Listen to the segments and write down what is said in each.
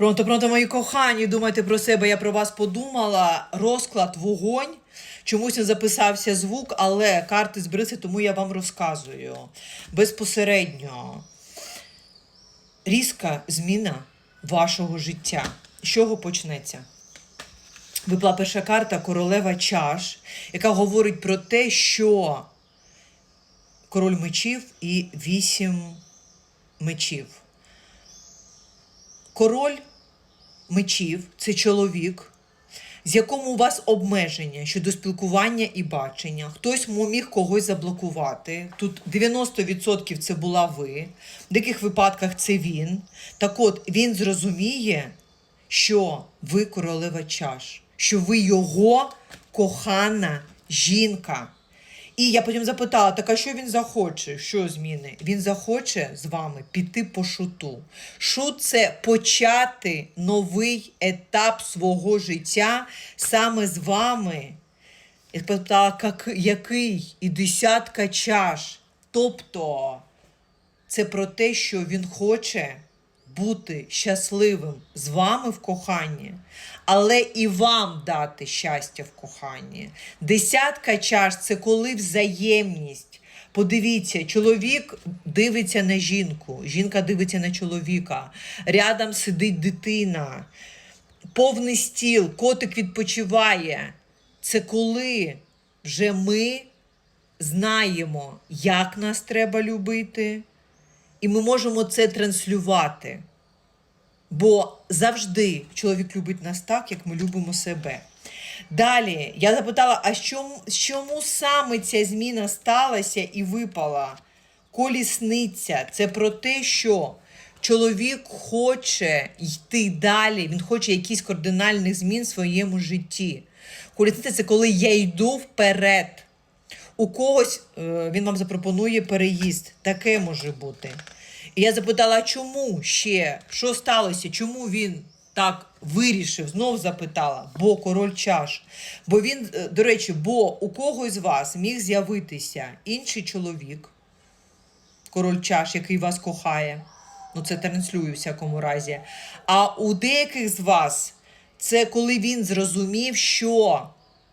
Пронто, пронто, мої кохані, думайте про себе. Я про вас подумала. Розклад вогонь. Чомусь не записався звук, але карти збриси, тому я вам розказую. Безпосередньо різка зміна вашого життя. З чого почнеться? Випала перша карта королева чаш, яка говорить про те, що король мечів і вісім мечів. Король мечів це чоловік, з якому у вас обмеження щодо спілкування і бачення. Хтось міг когось заблокувати. Тут 90% це була ви, в деяких випадках це він. Так от він зрозуміє, що ви королева чаш, що ви його кохана жінка. І я потім запитала, так а що він захоче? Що зміни? Він захоче з вами піти по шуту. Шут це почати новий етап свого життя саме з вами. Я спитала, «Как- який? І десятка чаш. Тобто це про те, що він хоче бути щасливим з вами в коханні, але і вам дати щастя в коханні. Десятка чаш це коли взаємність. Подивіться, чоловік дивиться на жінку, жінка дивиться на чоловіка, рядом сидить дитина, повний стіл, котик відпочиває. Це коли вже ми знаємо, як нас треба любити, і ми можемо це транслювати. Бо завжди чоловік любить нас так, як ми любимо себе. Далі я запитала, а чому, чому саме ця зміна сталася і випала? Колісниця це про те, що чоловік хоче йти далі, він хоче якісь кардинальних змін в своєму житті. Колісниця це коли я йду вперед. У когось е, він вам запропонує переїзд. Таке може бути. І я запитала, чому ще? Що сталося? Чому він так вирішив? Знов запитала, бо король чаш. Бо він, е, до речі, бо у когось з вас міг з'явитися інший чоловік, король чаш, який вас кохає. Ну, це транслюю в всякому разі. А у деяких з вас це коли він зрозумів, що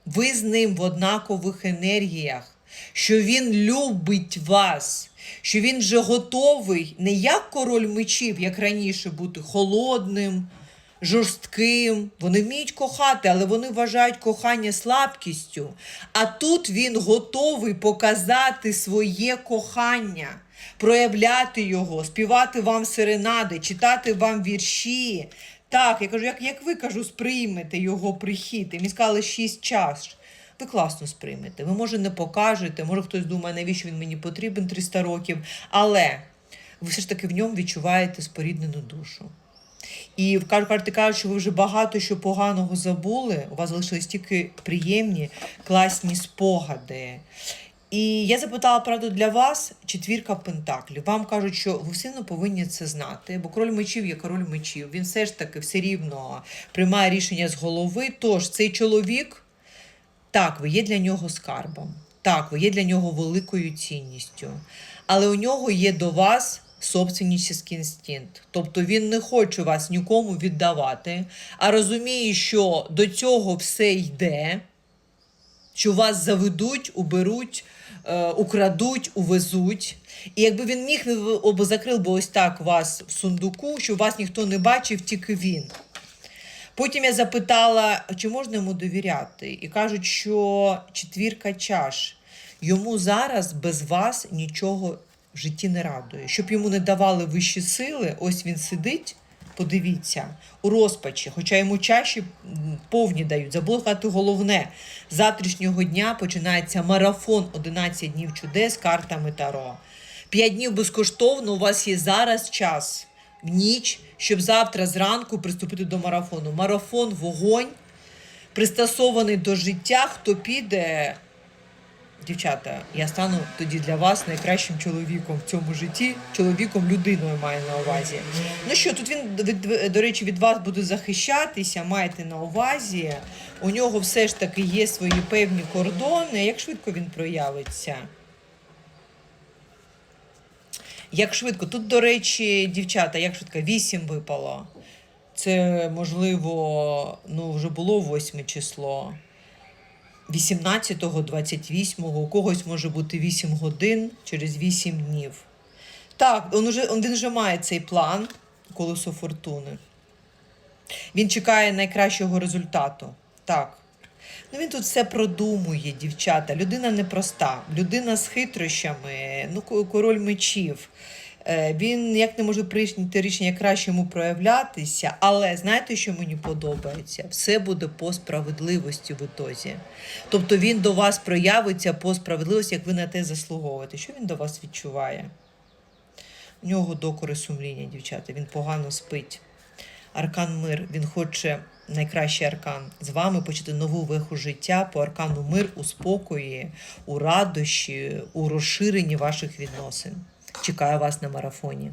ви з ним в однакових енергіях, що він любить вас, що він вже готовий не як король мечів, як раніше бути холодним, жорстким. Вони вміють кохати, але вони вважають кохання слабкістю. А тут він готовий показати своє кохання, проявляти його, співати вам серенади, читати вам вірші. Так, я кажу, як, як ви кажу, сприймете його прихід. І мені сказали шість чаш. Ви класно сприймете. Ви, може, не покажете, може хтось думає, навіщо він мені потрібен 300 років. Але ви все ж таки в ньому відчуваєте споріднену душу. І в кар- карти кажуть, що ви вже багато що поганого забули. У вас залишились тільки приємні, класні спогади. І я запитала правду для вас четвірка пентаклів. Вам кажуть, що ви сильно повинні це знати, бо король мечів є король мечів. Він все ж таки все рівно приймає рішення з голови. Тож цей чоловік, так, ви є для нього скарбом. Так, ви є для нього великою цінністю. Але у нього є до вас собственнический інстинкт. Тобто він не хоче вас нікому віддавати, а розуміє, що до цього все йде, що вас заведуть, уберуть, е, украдуть, увезуть. І якби він міг, би закрив би ось так вас в сундуку, щоб вас ніхто не бачив, тільки він. Потім я запитала, чи можна йому довіряти. І кажуть, що четвірка чаш. Йому зараз без вас нічого в житті не радує. Щоб йому не давали вищі сили, ось він сидить, подивіться, у розпачі, хоча йому чаші повні дають. Забула сказати головне. З завтрашнього дня починається марафон 11 днів чудес картами Таро. П'ять днів безкоштовно у вас є зараз час ніч, щоб завтра зранку приступити до марафону. Марафон вогонь, пристосований до життя. Хто піде, дівчата, я стану тоді для вас найкращим чоловіком в цьому житті. Чоловіком, людиною маю на увазі. Ну що, тут він, до речі, від вас буде захищатися, маєте на увазі. У нього все ж таки є свої певні кордони. Як швидко він проявиться? Як швидко? Тут, до речі, дівчата, як швидко? Вісім випало. Це, можливо, ну, вже було 8 число. 18-го, 28-го, у когось може бути 8 годин через 8 днів. Так, він вже, він вже має цей план колесо фортуни. Він чекає найкращого результату. Так. Ну він тут все продумує, дівчата. Людина непроста, людина з хитрощами, ну, король мечів. Е, Він ніяк не може прийняти рішення краще йому проявлятися, але знаєте, що мені подобається? Все буде по справедливості в ітозі. Тобто він до вас проявиться по справедливості, як ви на те заслуговуєте. Що він до вас відчуває? У нього докори сумління, дівчата, він погано спить. Аркан мир, він хоче найкращий аркан з вами почати нову веху життя по аркану мир у спокої, у радощі, у розширенні ваших відносин. Чекаю вас на марафоні.